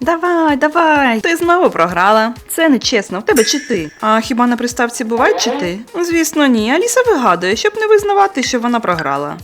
Давай, давай. Ти знову програла. Це не чесно, в тебе чити. А хіба на приставці бувають чити? Звісно, ні. Аліса вигадує, щоб не визнавати, що вона програла.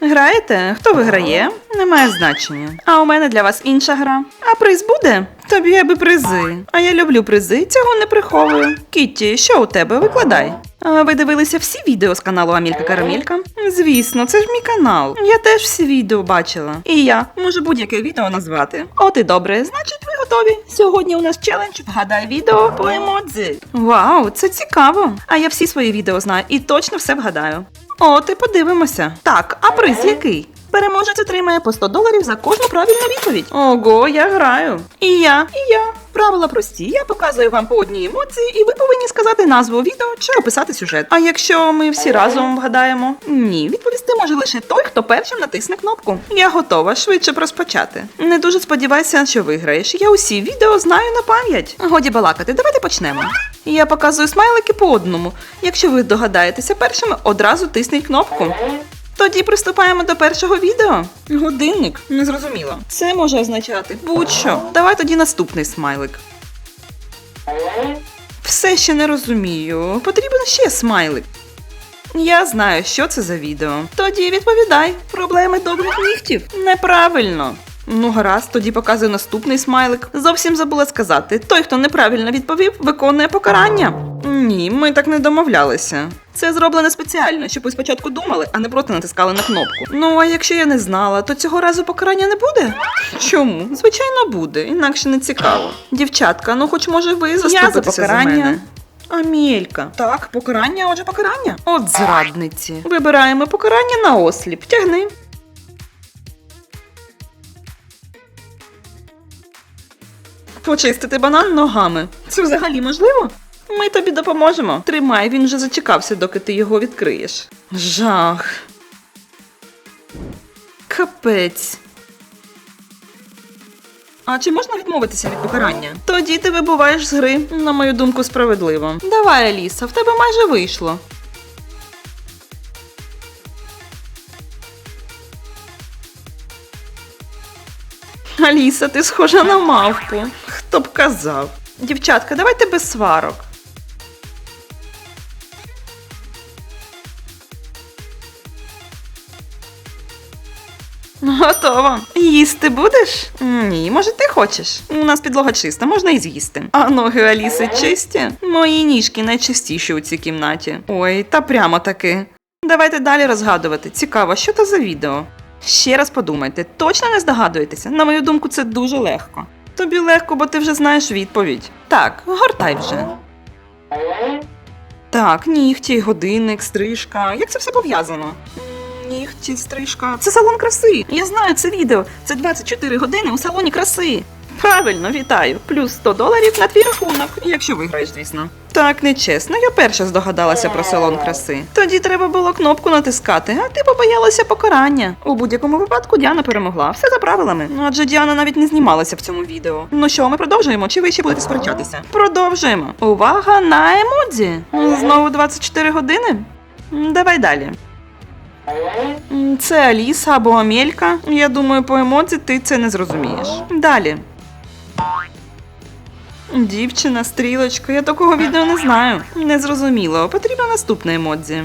Граєте? Хто виграє? Немає значення. А у мене для вас інша гра. А приз буде? Тобі аби призи. А я люблю призи, цього не приховую. Кітті, що у тебе? Викладай. Ви дивилися всі відео з каналу Амілька Карамелька? Звісно, це ж мій канал. Я теж всі відео бачила. І я можу будь-яке відео назвати. От і добре, значить, ви готові. Сьогодні у нас челендж Вгадай відео по емодзі. Вау, це цікаво. А я всі свої відео знаю і точно все вгадаю. От і подивимося. Так, а приз який? Переможець отримає по 100 доларів за кожну правильну відповідь. Ого, я граю. І я, і я. Правила прості. Я показую вам по одній емоції, і ви повинні сказати назву відео чи описати сюжет. А якщо ми всі разом вгадаємо? Ні, відповісти може лише той, хто першим натисне кнопку. Я готова швидше розпочати. Не дуже сподівайся, що виграєш. Я усі відео знаю на пам'ять. Годі балакати, давайте почнемо. Я показую смайлики по одному. Якщо ви догадаєтеся першими, одразу тисніть кнопку. Тоді приступаємо до першого відео. Годинник, не зрозуміло. Це може означати будь-що. Давай тоді наступний смайлик. Все ще не розумію. Потрібен ще смайлик. Я знаю, що це за відео. Тоді відповідай. Проблеми добрих нігтів. Неправильно. Ну, гаразд, тоді показую наступний смайлик. Зовсім забула сказати: той, хто неправильно відповів, виконує покарання. Ні, ми так не домовлялися. Це зроблено спеціально, щоб ви спочатку думали, а не просто натискали на кнопку. Ну а якщо я не знала, то цього разу покарання не буде? Чому? Звичайно, буде, інакше не цікаво. Дівчатка, ну хоч може ви заступитеся за мене. Амелька. Так, покарання, отже, покарання. От зрадниці. Вибираємо покарання на осліп. Тягни. Почистити банан ногами. Це взагалі можливо? Ми тобі допоможемо. Тримай, він вже зачекався, доки ти його відкриєш. Жах. Капець. А чи можна відмовитися від покарання? Тоді ти вибуваєш з гри, на мою думку, справедливо. Давай, Аліса, в тебе майже вийшло. Аліса, ти схожа на мавпу. Хто б казав? Дівчатка, давайте без сварок. Готово. Їсти будеш? Ні, може ти хочеш. У нас підлога чиста, можна і з'їсти. А ноги Аліси чисті? Мої ніжки найчистіші у цій кімнаті. Ой, та прямо таки. Давайте далі розгадувати. Цікаво, що це за відео? Ще раз подумайте, точно не здогадуєтеся? На мою думку, це дуже легко. Тобі легко, бо ти вже знаєш відповідь. Так, гортай вже. Так, нігті, годинник, стрижка. Як це все пов'язано? Нігті, стрижка. Це салон краси. Я знаю це відео. Це 24 години у салоні краси. Правильно, вітаю. Плюс 100 доларів на твій рахунок, якщо виграєш, звісно. Так, нечесно, я перша здогадалася про салон краси. Тоді треба було кнопку натискати, а ти побоялася покарання. У будь-якому випадку Діана перемогла. Все за правилами. Ну, Адже Діана навіть не знімалася в цьому відео. Ну що, ми продовжуємо? Чи ви ще будете сперечатися? Продовжуємо. Увага на емодзі. Знову 24 години? Давай далі. Це Аліса або Амелька. Я думаю, по емодзі ти це не зрозумієш. Далі. Дівчина, стрілочка, я такого відео не знаю. Не зрозуміло. Потрібно наступне емодзі.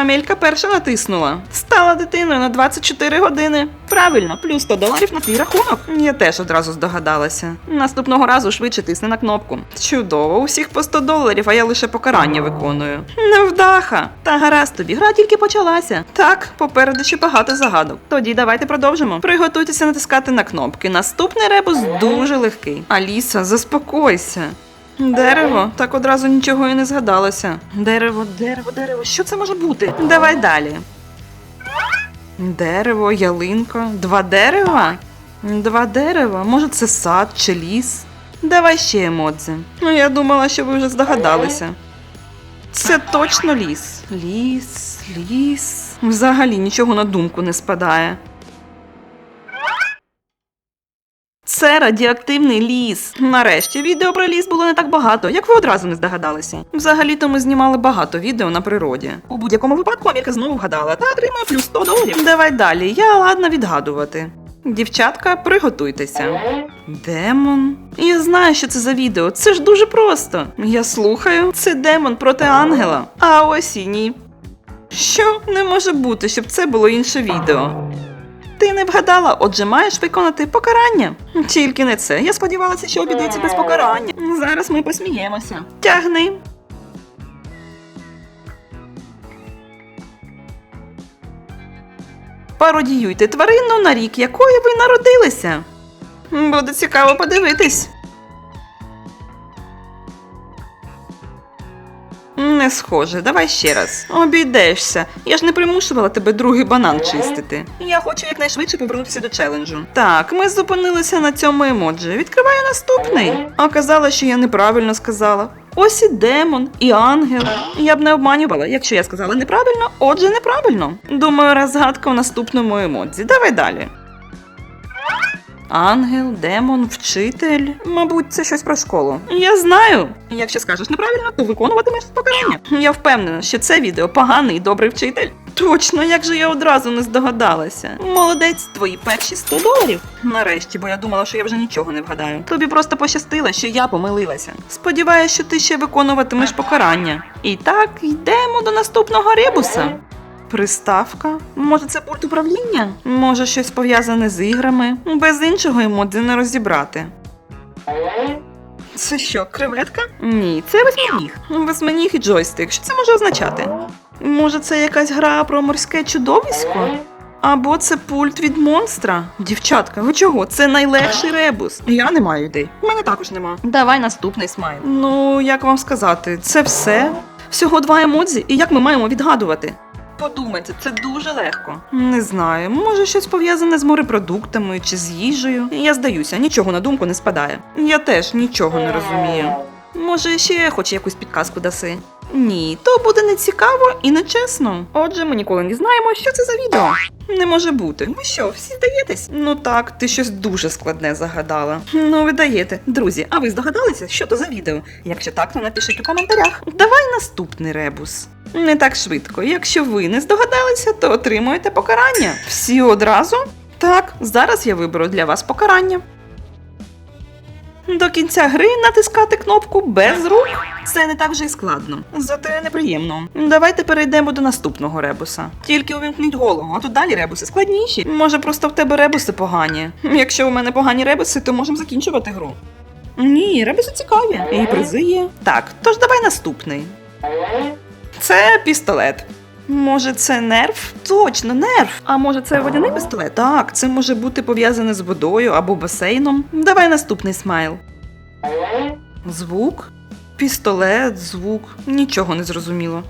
Амелька перша натиснула. Стала дитиною на 24 години. Правильно, плюс 100 доларів на твій рахунок. Я теж одразу здогадалася. Наступного разу швидше тисни на кнопку. Чудово, усіх по 100 доларів, а я лише покарання виконую. Невдаха! Та гаразд тобі, гра тільки почалася. Так, попереду ще багато загадок. Тоді давайте продовжимо. Приготуйтеся натискати на кнопки. Наступний ребус дуже легкий. Аліса, заспокойся. Дерево, так одразу нічого і не згадалося. Дерево, дерево, дерево. Що це може бути? Давай далі. Дерево, ялинка, два дерева? Два дерева. Може, це сад чи ліс? Давай ще емодзи. Ну, я думала, що ви вже здогадалися. Це точно ліс. Ліс, ліс. Взагалі нічого на думку не спадає. Це радіоактивний ліс. Нарешті відео про ліс було не так багато, як ви одразу не здогадалися. Взагалі-то ми знімали багато відео на природі. У будь-якому випадку Амірка знову вгадала та отримує плюс 100 доларів. Давай далі, я ладна відгадувати. Дівчатка, приготуйтеся. Демон. Я знаю, що це за відео. Це ж дуже просто. Я слухаю. Це демон проти ангела. А ось і ні. Що не може бути, щоб це було інше відео? Ти не вгадала, отже, маєш виконати покарання. Тільки не це. Я сподівалася, що обійдеться без покарання. Зараз ми посміємося. Тягни. Пародіюйте тварину на рік, якої ви народилися. Буде цікаво подивитись. Не схоже, давай ще раз. Обійдешся. Я ж не примушувала тебе другий банан чистити. Я хочу якнайшвидше повернутися до челенджу. Так, ми зупинилися на цьому емоджі. Відкриваю наступний. Оказала, що я неправильно сказала. Ось і демон, і ангел. Я б не обманювала, якщо я сказала неправильно, отже, неправильно. Думаю, розгадка у наступному емодзі. Давай далі. Ангел, демон, вчитель. Мабуть, це щось про школу. Я знаю. Якщо скажеш неправильно, то виконуватимеш покарання. Я впевнена, що це відео поганий і добрий вчитель. Точно, як же я одразу не здогадалася. Молодець, твої перші 100 доларів. Нарешті, бо я думала, що я вже нічого не вгадаю. Тобі просто пощастило, що я помилилася. Сподіваюсь, що ти ще виконуватимеш покарання. І так, йдемо до наступного ребуса. Приставка? Може, це пульт управління? Може, щось пов'язане з іграми? Без іншого емодзі не розібрати. Це що, креветка? Ні, це восьминіг. Восьминіг і джойстик. Що це може означати? Може, це якась гра про морське чудовисько? Або це пульт від монстра? Дівчатка, ви чого? Це найлегший ребус. Я не маю ідей. У мене також нема. Давай наступний смайл. Ну, як вам сказати, це все? Всього два емодзі, і як ми маємо відгадувати? Подумайте, це дуже легко. Не знаю, може щось пов'язане з морепродуктами чи з їжею. Я здаюся, нічого на думку не спадає. Я теж нічого не розумію. Може, ще хоч якусь підказку даси? Ні, то буде нецікаво і нечесно. Отже, ми ніколи не знаємо, що це за відео. Не може бути. Ви що, всі здаєтесь? Ну так, ти щось дуже складне загадала. Ну, ви даєте. Друзі, а ви здогадалися, що то за відео? Якщо так, то напишіть у коментарях. Давай наступний ребус. Не так швидко. Якщо ви не здогадалися, то отримуєте покарання. Всі одразу? Так, зараз я виберу для вас покарання. До кінця гри натискати кнопку без рук. Це не так вже й складно. Зате неприємно. Давайте перейдемо до наступного ребуса. Тільки увімкніть голову, а то далі ребуси складніші. Може, просто в тебе ребуси погані. Якщо у мене погані ребуси, то можемо закінчувати гру. Ні, ребуси цікаві. І призи є. Так, тож давай наступний. Це пістолет. Може, це нерв? Точно, нерв. А може, це водяний пістолет? Так, це може бути пов'язане з водою або басейном. Давай наступний смайл. Звук? Пістолет, звук. Нічого не зрозуміло.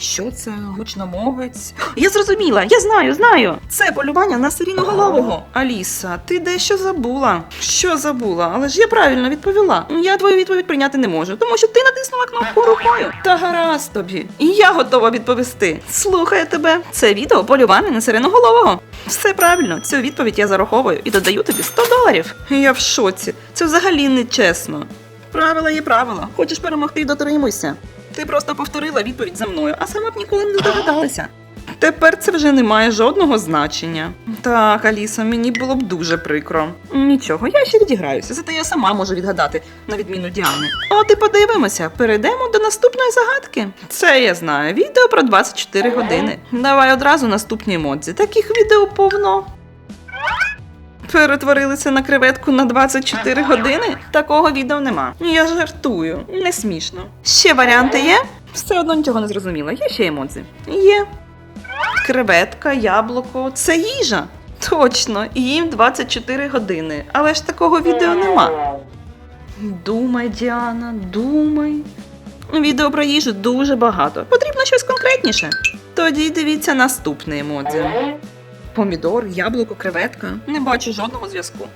Що це? Гучномовець? Я зрозуміла, я знаю, знаю. Це полювання на сиріноголового. Аліса, ти дещо забула. Що забула? Але ж я правильно відповіла. Я твою відповідь прийняти не можу, тому що ти натиснула кнопку рукою. Та гаразд тобі. І я готова відповісти. Слухаю тебе. Це відео полювання на сиреноголового. Все правильно, цю відповідь я зараховую і додаю тобі 100 доларів. Я в шоці. Це взагалі не чесно. Правила є правила. Хочеш перемогти, дотримуйся. Ти просто повторила відповідь за мною, а сама б ніколи не здогадалася. Тепер це вже не має жодного значення. Так, Аліса, мені було б дуже прикро. Нічого, я ще відіграюся, зате я сама можу відгадати, на відміну Діани. От і подивимося, перейдемо до наступної загадки. Це я знаю. Відео про 24 години. Давай одразу наступні емодзі. Таких відео повно. Перетворилися на креветку на 24 години? Такого відео нема. Я жартую, не смішно. Ще варіанти є? Все одно нічого не зрозуміла. Є ще емодзі? Є. Креветка, яблуко це їжа. Точно, їм 24 години. Але ж такого відео нема. Думай, Діана, думай. Відео про їжу дуже багато. Потрібно щось конкретніше. Тоді дивіться наступне емодзі. Помідор, яблуко, креветка. Не бачу жодного зв'язку.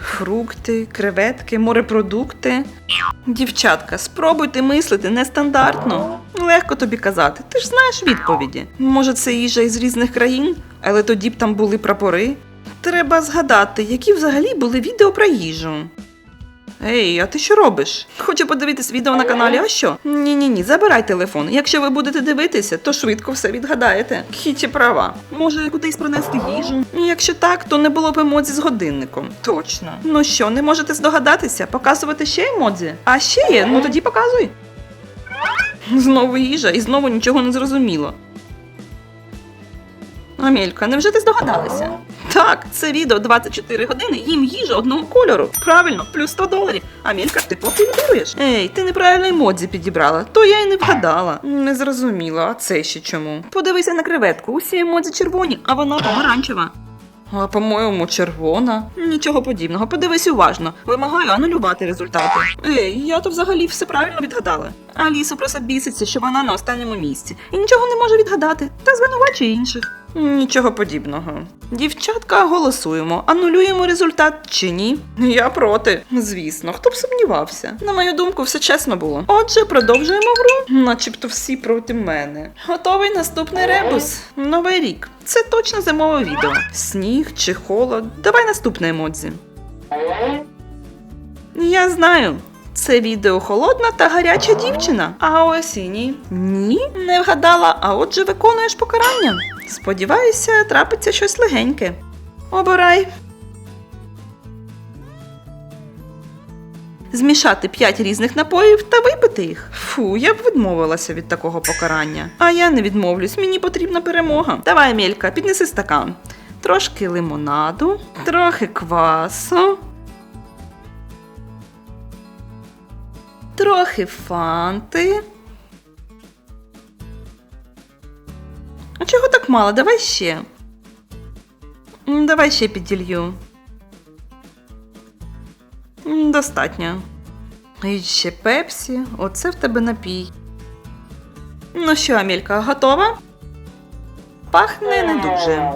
Фрукти, креветки, морепродукти. Дівчатка, спробуйте мислити нестандартно. Легко тобі казати, ти ж знаєш відповіді. Може, це їжа із різних країн, але тоді б там були прапори. Треба згадати, які взагалі були відео про їжу. Ей, а ти що робиш? Хочу подивитись відео на каналі, а що? Ні, ні, ні, забирай телефон. Якщо ви будете дивитися, то швидко все відгадаєте. Хіті права. Може, кудись принести їжу? Якщо так, то не було б емодзі з годинником. Точно. Ну що, не можете здогадатися? Показувати ще емодзі? А ще є? Ну тоді показуй. Знову їжа і знову нічого не зрозуміло. Амелька, невже ти здогадалася? Так, це відео 24 години, їм їжа одного кольору. Правильно, плюс 100 доларів. Амелька, ти поки. Ей, ти неправильно емодзі підібрала, то я й не вгадала. Не зрозуміла, а це ще чому? Подивися на креветку, усі емодзі червоні, а вона помаранчева. А по-моєму, червона. Нічого подібного. Подивись уважно. Вимагаю анулювати результати. Ей, я то взагалі все правильно відгадала. Аліса просто біситься, що вона на останньому місці і нічого не може відгадати та звинувачує інших. Нічого подібного. Дівчатка, голосуємо. Анулюємо результат чи ні? Я проти. Звісно, хто б сумнівався. На мою думку, все чесно було. Отже, продовжуємо гру. Начебто всі проти мене. Готовий наступний ребус. Новий рік. Це точно зимове відео. Сніг чи холод. Давай наступне емодзі. Я знаю. Це відео холодна та гаряча дівчина. А ось і ні. Ні, не вгадала, а отже виконуєш покарання. Сподіваюся, трапиться щось легеньке. Обирай. Змішати 5 різних напоїв та випити їх. Фу, я б відмовилася від такого покарання. А я не відмовлюсь, мені потрібна перемога. Давай, Амелька, піднеси стакан. Трошки лимонаду, трохи квасу. Трохи фанти. А чого так мало? Давай ще. Давай ще піділью. Достатньо. І ще пепсі. Оце в тебе напій. Ну що, Амелька, готова? Пахне не дуже.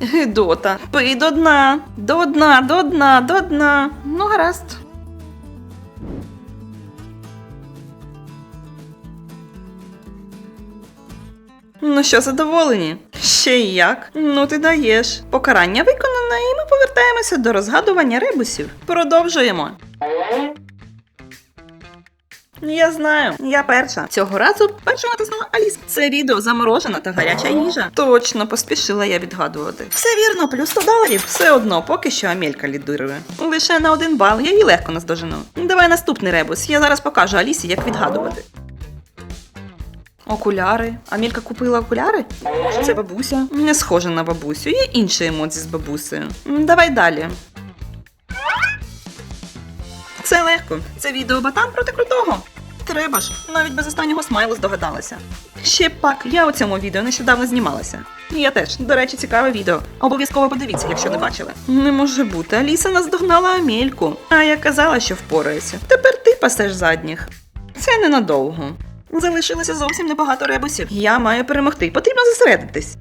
Гидота. Пий до дна. До дна, до дна, до дна. Ну, гаразд. Що, задоволені? Ще й як? Ну ти даєш. Покарання виконане, і ми повертаємося до розгадування ребусів. Продовжуємо. Я знаю, я перша. Цього разу перша натиснула Аліс. Це відео заморожена та гаряча їжа. Точно, поспішила я відгадувати. Все вірно, плюс 100 доларів. Все одно, поки що Амелька лідирує. Лише на один бал, я її легко наздожену. Давай наступний ребус. Я зараз покажу Алісі, як відгадувати. Окуляри. Амелька купила окуляри? Може, це бабуся? Не схоже на бабусю. Є інші емоції з бабусею. Давай далі. Це легко. Це відео батан проти крутого. Треба ж, навіть без останнього смайлу здогадалася. Ще пак, я у цьому відео нещодавно знімалася. Я теж, до речі, цікаве відео. Обов'язково подивіться, якщо не бачили. Не може бути, Аліса наздогнала Амельку. А я казала, що впораєшся. Тепер ти пасеш задніх. Це ненадовго. Залишилося зовсім небагато ребусів. Я маю перемогти. Потрібно зосередитись.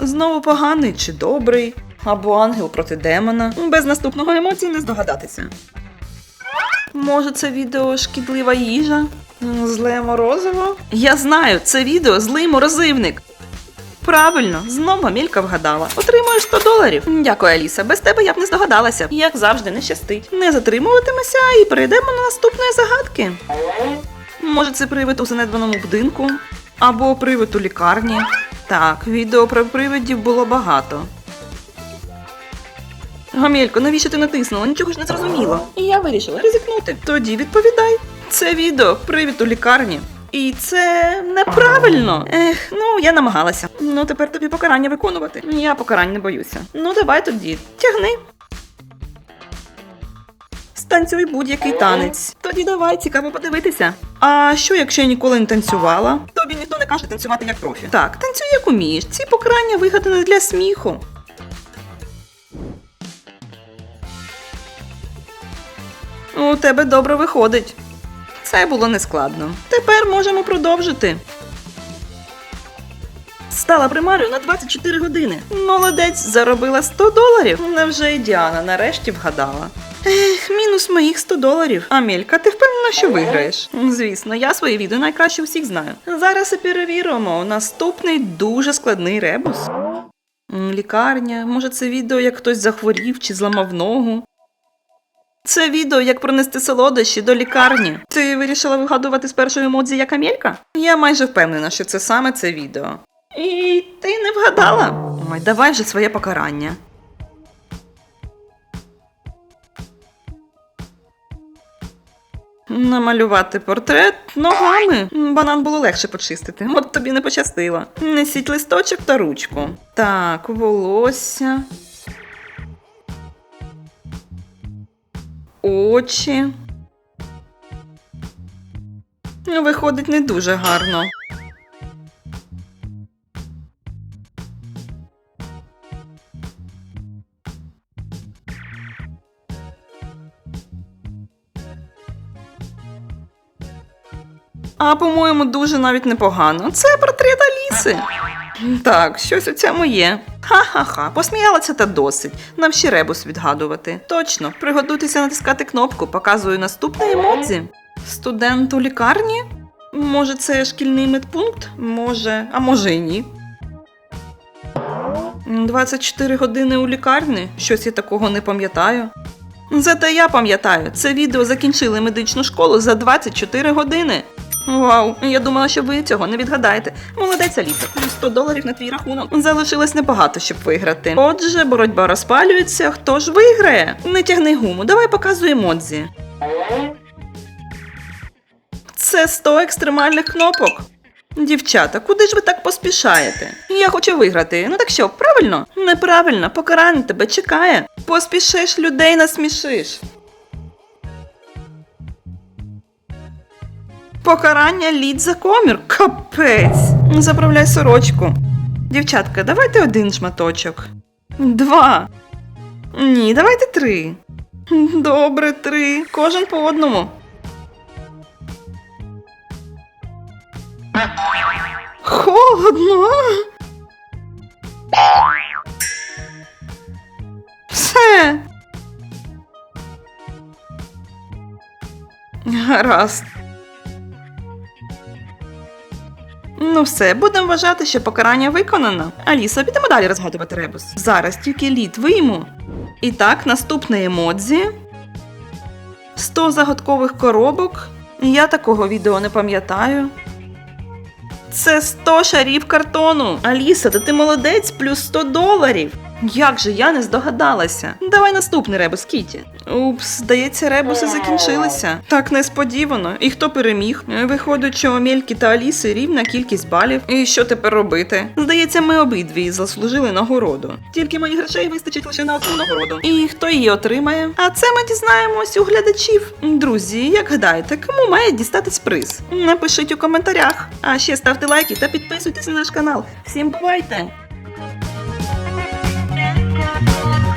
Знову поганий чи добрий, або ангел проти демона. Без наступного емоцій не здогадатися. Може, це відео шкідлива їжа? Зле морозиво? Я знаю, це відео злий морозивник. Правильно, знову Амелька вгадала. Отримуєш 100 доларів. Дякую, Аліса. Без тебе я б не здогадалася. Як завжди, не щастить. Не затримуватимося і перейдемо до наступної загадки. Може, це привид у занедбаному будинку? Або привид у лікарні? Так, відео про привидів було багато. Гамелько, навіщо ти натиснула? Нічого ж не зрозуміло. І я вирішила ризикнути. Тоді відповідай. Це відео привід у лікарні. І це неправильно. Ех, ну я намагалася. Ну тепер тобі покарання виконувати. Я покарань не боюся. Ну давай тоді, тягни. Станцюй будь-який танець. Тоді давай, цікаво подивитися. А що, якщо я ніколи не танцювала? Тобі ніхто не каже танцювати як профі. Так, танцюй як умієш. Ці покарання вигадані для сміху. У тебе добре виходить. Це було нескладно. Тепер можемо продовжити. Стала примарою на 24 години. Молодець, заробила 100 доларів. Невже і Діана нарешті вгадала. Ех, мінус моїх 100 доларів. Амелька, ти впевнена, що виграєш? Звісно, я свої відео найкраще всіх знаю. Зараз і перевіримо. Наступний дуже складний ребус. Лікарня, може, це відео, як хтось захворів чи зламав ногу. Це відео, як пронести солодощі до лікарні. Ти вирішила вигадувати з першої емодзі як Амелька? Я майже впевнена, що це саме це відео. І ти не вгадала? Ой, давай вже своє покарання. Намалювати портрет ногами. Банан було легше почистити. От тобі не пощастило. Несіть листочок та ручку. Так, волосся. Очі. Ну, Виходить не дуже гарно. А, по-моєму, дуже навіть непогано. Це портрет Аліси. Так, щось у цьому є. Ха-ха-ха, посміялася та досить. Нам ще ребус відгадувати. Точно, приготуйтеся натискати кнопку, показую наступне емодзі. Студент у лікарні? Може, це шкільний медпункт? Може, а може і ні. М, 24 години у лікарні? Щось я такого не пам'ятаю. Зате я пам'ятаю, це відео закінчили медичну школу за 24 години. Вау, я думала, що ви цього не відгадаєте. Молодець, Аліса. 100 доларів на твій рахунок. Залишилось небагато, щоб виграти. Отже, боротьба розпалюється. Хто ж виграє? Не тягни гуму, давай показуй емодзі. Це 100 екстремальних кнопок. Дівчата, куди ж ви так поспішаєте? Я хочу виграти. Ну так що, правильно? Неправильно, покарання тебе чекає. Поспішиш, людей насмішиш. Покарання лід за комір. Капець. Заправляй сорочку. Дівчатка, давайте один шматочок. Два. Ні, давайте три. Добре, три. Кожен по одному. Холодно. Все. Гаразд. Ну все, будемо вважати, що покарання виконано. Аліса, підемо далі розгадувати ребус. Зараз тільки лід вийму. І так, наступне емодзі. 100 загадкових коробок. Я такого відео не пам'ятаю. Це 100 шарів картону. Аліса, та ти молодець, плюс 100 доларів. Як же я не здогадалася? Давай наступний ребус, Кіті. Упс, здається, ребуси закінчилися. Так несподівано. І хто переміг? Виходить, що у Мельки та Аліси рівна кількість балів. І що тепер робити? Здається, ми обидві заслужили нагороду. Тільки моїх грошей вистачить лише на одну нагороду. І хто її отримає? А це ми дізнаємось у глядачів. Друзі, як гадаєте, кому має дістатись приз? Напишіть у коментарях. А ще ставте лайки та підписуйтесь на наш канал. Всім бувайте! Bye.